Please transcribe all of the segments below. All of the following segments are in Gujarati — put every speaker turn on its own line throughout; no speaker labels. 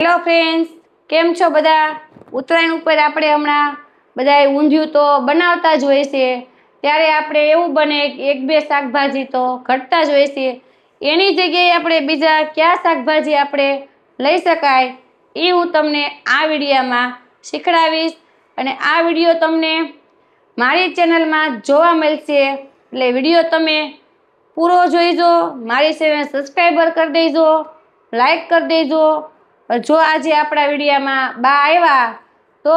હેલો ફ્રેન્ડ્સ કેમ છો બધા? ઉત્તરાયણ ઉપર આપણે હમણાં બધાએ ઊંધિયું તો બનાવતા જ હોય છે. ત્યારે આપણે એવું બને એક બે શાકભાજી તો ઘટતા જ હોય છે. એની જગ્યાએ આપણે બીજા કયા શાકભાજી આપણે લઈ શકાય એ હું તમને આ વિડીયામાં શીખડાવીશ. અને આ વીડિયો તમને મારી ચેનલમાં જોવા મળશે. એટલે વીડિયો તમે પૂરો જોઈજો, મારી ચેનલ સબસ્ક્રાઈબર કરી દેજો લાઈક કરી દેજો જો આજે આપણા વિડીયામાં બા આવ્યા તો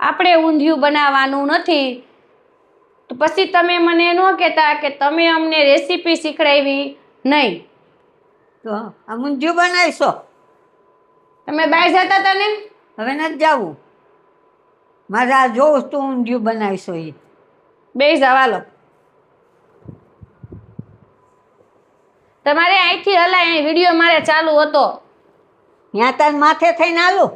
આપણે ઊંધિયું બનાવવાનું નથી. તો પછી તમે મને ન કહેતા કે તમે અમને રેસીપી શીખડાવી નહીં.
તો આ ઊંધિયું બનાવીશો?
તમે બહાર જતા હતા ને?
હવે નથી જવું. મારે આ જોઉં તું ઊંધિયું બનાવીશો એ
બે જવાલો તમારે અહીંથી હલાય વીડિયો મારે ચાલુ હતો.
ત્યાં તાર માથે થઈને આલું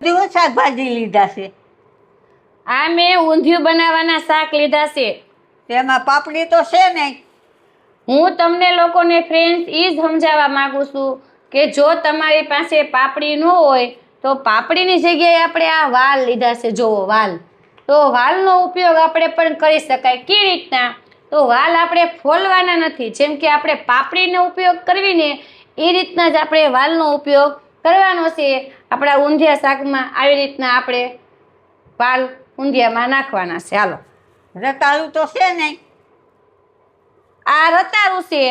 દિવસ શાકભાજી લીધા છે.
આ મેં ઊંધિયું બનાવવાના શાક લીધા છે.
તેમાં પાપડી તો છે નહીં.
હું તમને લોકોને ફ્રેન્ડ્સ એ જ સમજાવવા માંગુ છું કે જો તમારી પાસે પાપડી ન હોય તો પાપડીની જગ્યાએ આપણે આ વાલ લીધા છે. જુઓ વાલ. તો વાલનો ઉપયોગ આપણે પણ કરી શકાય. કેવી રીતના? તો વાલ આપણે ફોલવાના નથી. જેમ કે આપણે પાપડીનો ઉપયોગ કરીને એ રીતના જ આપણે વાલનો ઉપયોગ કરવાનો છે. આપણા ઊંધિયા શાકમાં આવી રીતના આપણે વાલ ઊંધિયામાં નાખવાના છે. હાલો.
રતાળું તો છે નહીં
આ રતારું છે.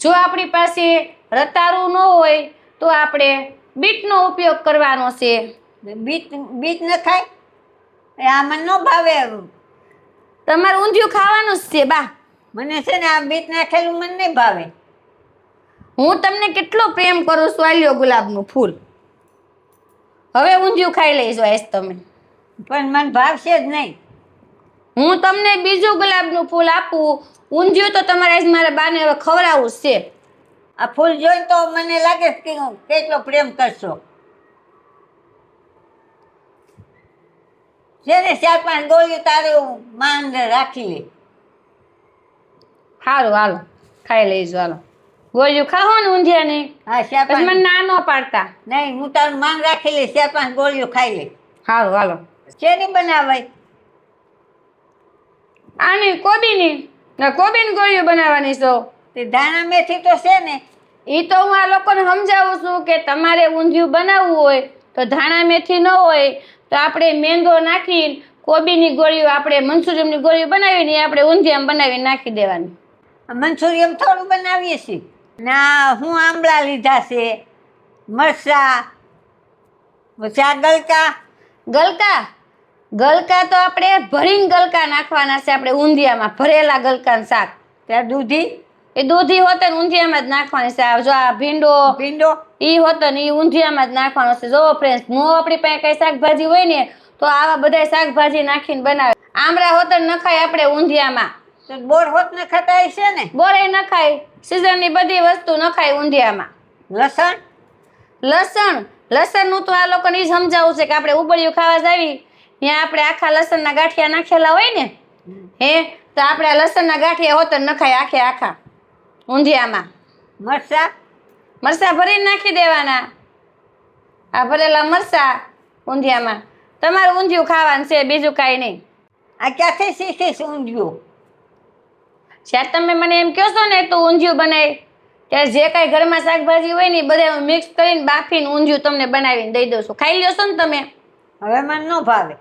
જો આપણી પાસે રતારું ન હોય તો આપણે બીટનો ઉપયોગ કરવાનો છે.
બીટ બીટ ન ખાય? આમાં ન ભાવે
તમારે ઊંધિયું ખાવાનું જ છે બા.
મને છે ને આ બીટ નાખેલું મને નહીં ભાવે.
હું તમને કેટલો પ્રેમ કરું છું આલ્યો ગુલાબનું ફૂલ. હવે ઊંધિયું ખાઈ લઈશું આજ તમે.
પણ મને ભાવશે જ નહીં.
હું તમને બીજું ગુલાબનું ફૂલ આપું. ઊંધિયું તો તમારે આજ મારા બાને હવે ખવડાવવું છે.
આ ફૂલ જોઈ તો મને લાગે કે કેટલો પ્રેમ કરશો. છે ને ચાર પાંચ ગોળીઓ તારે માં રાખી લે.
સારું હાલો ખાઈ લઈજો હાલો. ગોળીઓ ખાવો ને ઊંધિયાની.
હા ચાર
મને ન પાડતા.
નહીં હું તારું માંગ રાખી લે ચાર પાંચ ગોળીઓ ખાઈ લે.
સારું હાલો.
શેની બનાવાય?
આની કોબીની. ના કોબીની ગોળીઓ બનાવવાની છો.
તે ધાણા મેથી તો છે ને.
એ તો હું આ લોકોને સમજાવું છું કે તમારે ઊંધિયું બનાવવું હોય તો ધાણા મેથી ન હોય તો આપણે મેંદો નાખી કોબીની ગોળીઓ આપણે મનસુરિયમની ગોળીઓ બનાવીને એ આપણે ઊંધિયામાં બનાવીને નાખી દેવાની.
મનસુરિયમ થોડું બનાવીએ છીએ. ના હું આંબળા લીધા છે મરચા પછી ગલકા.
ગલકા? ગલકા તો આપણે ભરીને ગલકા નાખવાના છે આપણે ઊંધિયામાં ભરેલા ગલકાનું શાક.
ત્યાં દૂધી
એ દૂધી હોતે ને ઊંધિયામાં જ નાખવાની છે. આ જો આ ભીંડો
ભીંડો?
ઈ હોતો ને ઈ ઊંધિયામાં જ નાખવાનો છે. જો ફ્રેન્ડ મો આપણી પાસે કઈ શાકભાજી હોય ને તો આવા બધા શાકભાજી નાખીને બનાવે. આમળા હોત ને નખાય આપણે ઊંધિયામાં.
બોર હોત ને ખાતા છે ને?
બોરે નખાય. સિઝનની બધી વસ્તુ નખાય ઊંધિયામાં.
લસણ?
લસણ? લસણનું તો આ લોકોને ઈ સમજાવું છે કે આપણે ઉબળિયું ખાવા જાવી. ત્યાં આપણે આખા લસણના ગાંઠિયા નાખેલા હોય ને હે? તો આપણે લસણના ગાંઠિયા હોત ને નખાય આખે આખા. ઊંધિયામાં.
મરચા?
મરચાં ભરીને નાખી દેવાના. આ ભરેલા મરચાં ઊંધિયામાં. તમારે ઊંધિયું ખાવાનું છે બીજું કાંઈ નહીં.
આ ક્યાંથી શીખીશ ઊંધિયું?
જ્યારે તમે મને એમ કહો છો ને તો ઊંધિયું બનાવી ત્યારે જે કાંઈ ઘરમાં શાકભાજી હોય ને એ બધા હું મિક્સ કરીને બાફીને ઊંધિયું તમને બનાવીને દઈ દઉં છું. ખાઈ લ્યો છો ને તમે?
હવે મને ન ભાવે.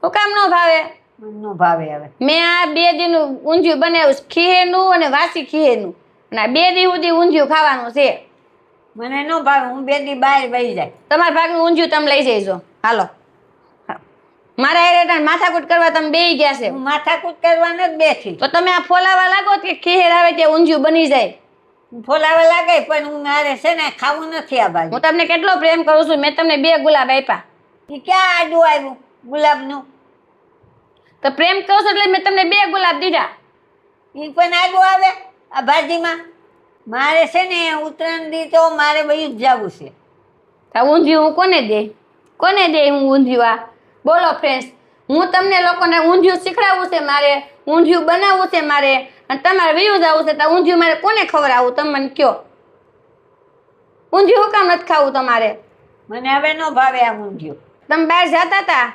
શું કામ ન ભાવે?
ન ભાવે આવે.
મેં આ બે દીનું ઊંધિયું બનાવ્યું ખીહેનું અને વાસી ખીહેનું. અને આ બે દી સુધી ઊંધિયું ખાવાનું છે.
મને ન ભાવે હું બે દી બહાર વહી જાય.
તમારા ભાગનું ઊંધિયું તમે લઈ જઈશો હાલો. મારા એરેટા માથાકૂટ કરવા તમે બેહી ગયા છે.
હું માથાકૂટ કરવા જ બેઠી.
તો તમે આ ફોલાવા લાગો કે ખીહેર આવે ત્યાં ઊંધિયું બની જાય?
ફોલાવા લાગે પણ હું મારે છે ને ખાવું નથી આ ભાઈ
હું તમને કેટલો પ્રેમ કરું છું મેં તમને બે ગુલાબ આપ્યા.
ક્યાં આડું આવ્યું ગુલાબનું?
તો પ્રેમ કહો છો એટલે મેં તમને બે ગુલાબ દીધા.
એ પણ આગો આવે આ ભાજીમાં. મારે છે ને ઉત્તરાયણ દી તો મારે વયું જ જવું છે.
તો ઊંધિયું હું કોને દે? કોને દે હું ઊંધિયું આ? બોલો ફ્રેન્ડ્સ હું તમને લોકોને ઊંધિયું શીખડાવવું છે મારે ઊંધિયું બનાવવું છે મારે અને તમારે વ્યૂઝ આવવું છે તો ઊંધિયું મારે કોને ખવડાવવું તમે મને કહો. ઊંધિયું કામ નથી ખાવું તમારે?
મને હવે ન ભાવે આ ઊંધિયું.
તમે બહાર જતા હતા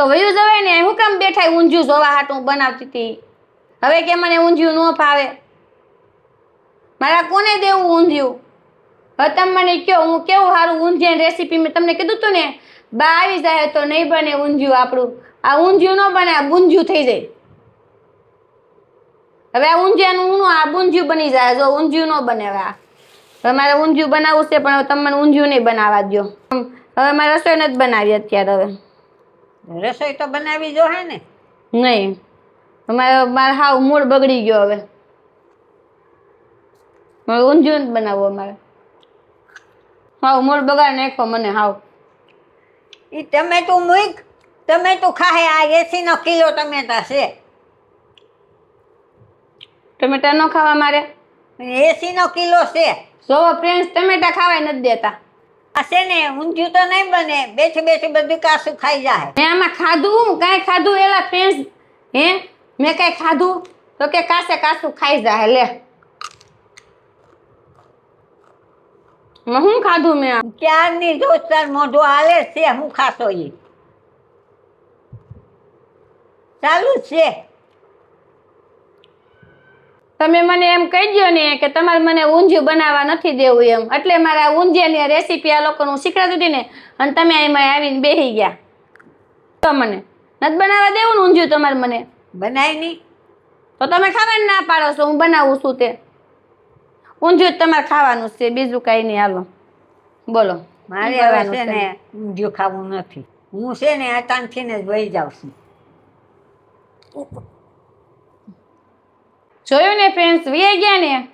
તો વયું જવાય ને, હું કેમ બેઠા ઊંધિયું જોવા હાટું બનાવતી હતી. હવે કે મને ઊંધિયું ન ફાવે. મારા કોને દેવું ઊંધિયું? હવે તમે મને કહો, હું કેવું સારું ઊંધિયાની રેસીપી મેં તમને કીધું હતું ને, બા આવી જાય તો નહીં બને ઊંધિયું આપણું. આ ઊંધિયું ન બને, આ બુંધિયું થઈ જાય. હવે આ ઊંધિયાનું ઊનું આ બુંધિયું બની જાય, જો ઊંધિયું ન બને હવે આ. હવે મારે ઊંધિયું બનાવવું છે, પણ તમે મને ઊંધિયું નહીં બનાવવા દો હવે મારે રસોઈ નથી બનાવી અત્યારે હવે.
રસોઈ તો બનાવી જો હે ને.
નહીં. અમારે મારે હાવ મૂળ બગડી ગયો હવે. મારે ઊંધિયું જ બનાવવું અમારે. હાવ મૂળ બગાડ નાખો મને હાવ.
એ ટમેટું મૂક. ટમેટું ખાહે આ એસી નો કિલો ટમેટા છે.
ટમેટા ન ખાવા મારે.
એસી નો કિલો છે.
સો ફ્રેન્ડ્સ ટમેટા ખાવાય નથી દેતા.
છે ને ઊંધિયું તો નહીં બને. બેઠી બેઠી બધું કાસું ખાઈ જાય
મેં આમાં ખાધું કાંઈ ખાધું એલા ફ્રેન્ડ્સ હે? મેં કાંઈ ખાધું તો કે કાસે કાસું ખાઈ જાય લે. હું ખાધું મેં?
ક્યારની જોસ્તર મોઢું હાલે છે હું ખાશો એ ચાલુ છે.
તમે મને એમ કહી દો ને કે તમારે મને ઊંધિયું બનાવવા નથી દેવું એમ. એટલે મારા ઊંધિયાની રેસીપી આ લોકોનું શીખડાતી હતી ને અને તમે એમાં આવીને બેસી ગયા. તો મને નથી બનાવવા દેવું ને ઊંધિયું તમારે મને?
બનાય નહીં.
તો તમે ખાવાની ના પાડો છો હું બનાવું છું તે. ઊંધિયું તમારે ખાવાનું છે બીજું કાંઈ નહીં. હાલો બોલો.
મારે હવે છે ને ઊંધિયું ખાવું નથી. હું છે ને અટાણથી ને જ વહી જાઉં છું.
જોયું ને ફ્રેન્ડ્સ વી ગયા ને?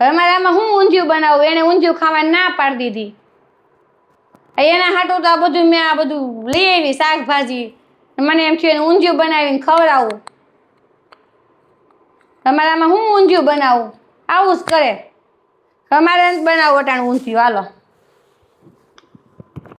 હવે મારે આમાં હું ઊંધિયું બનાવું? એને ઊંધિયું ખાવાની ના પાડી દીધી. એના હાટું તો આ બધું મેં આ બધું લઈ આવી, શાકભાજી. મને એમ થયું ઊંધિયું બનાવીને ખવડાવું. તમારામાં હું ઊંધિયું બનાવું? આવું જ કરે. તમારે બનાવું અટાણ ઊંધિયું. હાલો.